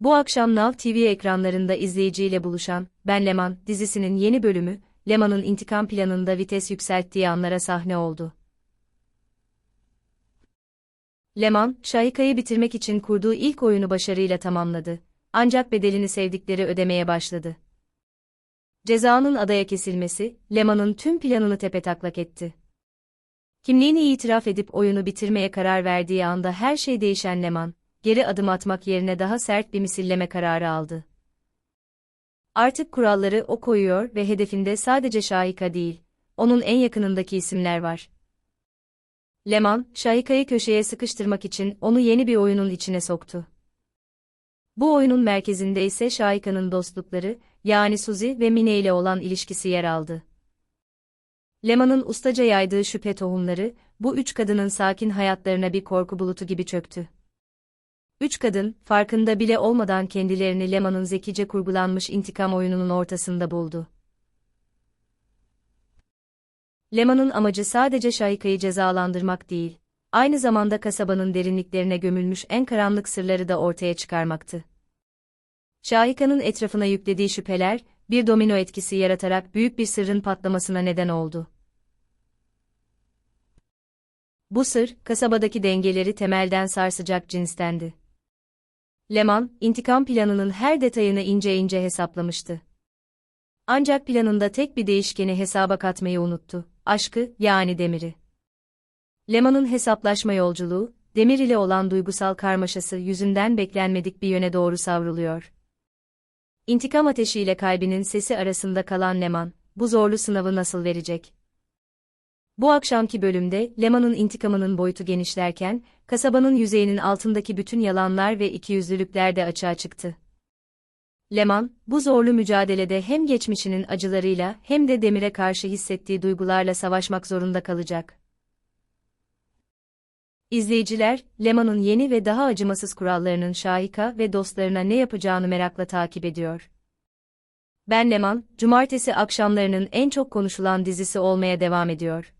Bu akşam Now TV ekranlarında izleyiciyle buluşan Ben Leman dizisinin yeni bölümü, Leman'ın intikam planında vites yükselttiği anlara sahne oldu. Leman, Şahika'yı bitirmek için kurduğu ilk oyunu başarıyla tamamladı. Ancak bedelini sevdikleri ödemeye başladı. Cezanın adaya kesilmesi, Leman'ın tüm planını tepetaklak etti. Kimliğini itiraf edip oyunu bitirmeye karar verdiği anda her şey değişen Leman, geri adım atmak yerine daha sert bir misilleme kararı aldı. Artık kuralları o koyuyor ve hedefinde sadece Şahika değil, onun en yakınındaki isimler var. Leman, Şahika'yı köşeye sıkıştırmak için onu yeni bir oyunun içine soktu. Bu oyunun merkezinde ise Şahika'nın dostlukları, yani Suzi ve Mine ile olan ilişkisi yer aldı. Leman'ın ustaca yaydığı şüphe tohumları, bu üç kadının sakin hayatlarına bir korku bulutu gibi çöktü. Üç kadın, farkında bile olmadan kendilerini Leman'ın zekice kurgulanmış intikam oyununun ortasında buldu. Leman'ın amacı sadece Şahika'yı cezalandırmak değil, aynı zamanda kasabanın derinliklerine gömülmüş en karanlık sırları da ortaya çıkarmaktı. Şahika'nın etrafına yüklediği şüpheler, bir domino etkisi yaratarak büyük bir sırrın patlamasına neden oldu. Bu sır, kasabadaki dengeleri temelden sarsacak cinstendi. Leman, intikam planının her detayını ince ince hesaplamıştı. Ancak planında tek bir değişkeni hesaba katmayı unuttu, aşkı, yani Demir'i. Leman'ın hesaplaşma yolculuğu, Demir ile olan duygusal karmaşası yüzünden beklenmedik bir yöne doğru savruluyor. İntikam ateşiyle kalbinin sesi arasında kalan Leman, bu zorlu sınavı nasıl verecek? Bu akşamki bölümde, Leman'ın intikamının boyutu genişlerken, kasabanın yüzeyinin altındaki bütün yalanlar ve ikiyüzlülükler de açığa çıktı. Leman, bu zorlu mücadelede hem geçmişinin acılarıyla hem de Demir'e karşı hissettiği duygularla savaşmak zorunda kalacak. İzleyiciler, Leman'ın yeni ve daha acımasız kurallarının Şahika ve dostlarına ne yapacağını merakla takip ediyor. Ben Leman, cumartesi akşamlarının en çok konuşulan dizisi olmaya devam ediyor.